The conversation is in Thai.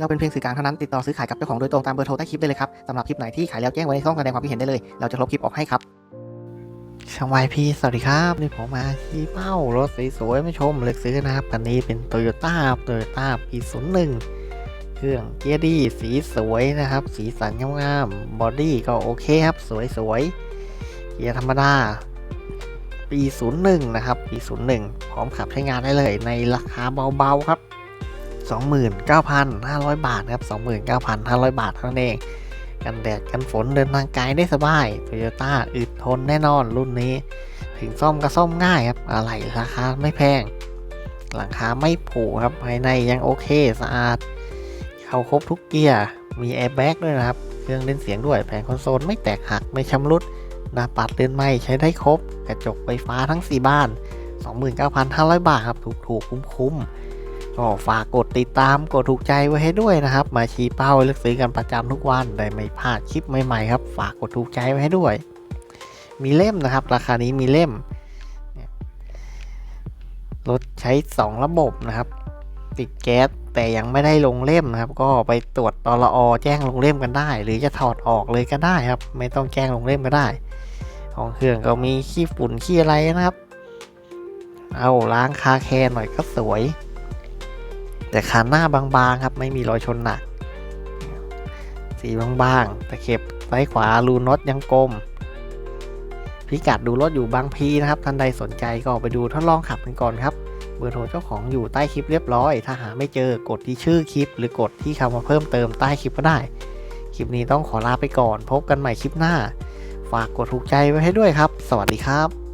เราเป็นเพียงสื่อกลางเท่านั้นติดต่อซื้อขายกับเจ้าของโดยตรงตามเบอร์โทรใต้คลิปได้เลยครับสำหรับคลิปไหนที่ขายแล้วแจ้งไว้ในช่องแสดงความคิดเห็นได้เลย เราจะลบคลิปออกให้ครับช่างวายพี่สวัสดีครับนี่ผมมาชี้เป้ารถสวยๆไม่ชมเลือกซื้อนะครับคันนี้เป็นโตโยต้าโตโยต้าปีศูนย์หนึ่งเครื่องเกียร์ดีสีสวยนะครับ สีสันงามๆบอดี้ก็โอเคครับ สวยๆเกียร์ธรรมดา ปี 01 นะครับ ปี 01 พร้อมขับใช้งานได้เลยในราคาเบาๆครับ 29,500 บาทครับ 29,500 บาทเท่านั้นเอง กันแดดกันฝนเดินทางไกลได้สบายโตโยต้าอึดทนแน่นอนรุ่นนี้ ถึงซ่อมก็ซ่อมง่ายครับ อะไรราคาไม่แพง หลังคาไม่ผุครับ ภายในยังโอเคสะอาด เข้าครบทุกเกียร์ มีแอร์แบ็กด้วยนะครับ เครื่องเล่นเสียงด้วย แผงคอนโซลไม่แตกหักไม่ชำรุด หน้าปัดเรือนไม้ใช้ได้ครบ กระจกไฟฟ้าทั้ง 4 บ้าน 29,500 บาทครับ ถูกถูกคุ้มคุ้มๆ ก็ฝากกดติดตามกดถูกใจไว้ให้ด้วยนะครับ มาชี้เป้าเลือกซื้อกันประจำทุกวันได้ไม่พลาดคลิปใหม่ๆครับ ฝากกดถูกใจไว้ให้ด้วย มีเล่มนะครับ ราคานี้มีเล่มรถใช้ 2 ระบบนะครับ ติดแก๊สแต่ยังไม่ได้ลงเล่มนะครับ ก็ไปตรวจตลอแจ้งลงเล่มกันได้ หรือจะถอดออกเลยก็ได้ครับ ไม่ต้องแจ้งลงเล่มก็ได้ ของเครื่องก็มีขี้ฝุ่นขี้อะไรนะครับ เอาล้างคาแคร์หน่อยก็สวย แต่คันหน้าบางๆครับไม่มีรอยชนหนัก สีบางๆตะเข็บซ้ายขวารูน็อตยังกลม พิกัดดูรถอยู่บางพีนะครับท่านใดสนใจก็ไปดูทดลองขับกันก่อนครับเบอร์โทรเจ้าของอยู่ใต้คลิปเรียบร้อย ถ้าหาไม่เจอกดที่ชื่อคลิป หรือกดที่คำว่าเพิ่มเติมใต้คลิปก็ได้ คลิปนี้ต้องขอลาไปก่อน พบกันใหม่คลิปหน้า ฝากกดถูกใจไว้ให้ด้วยครับ สวัสดีครับ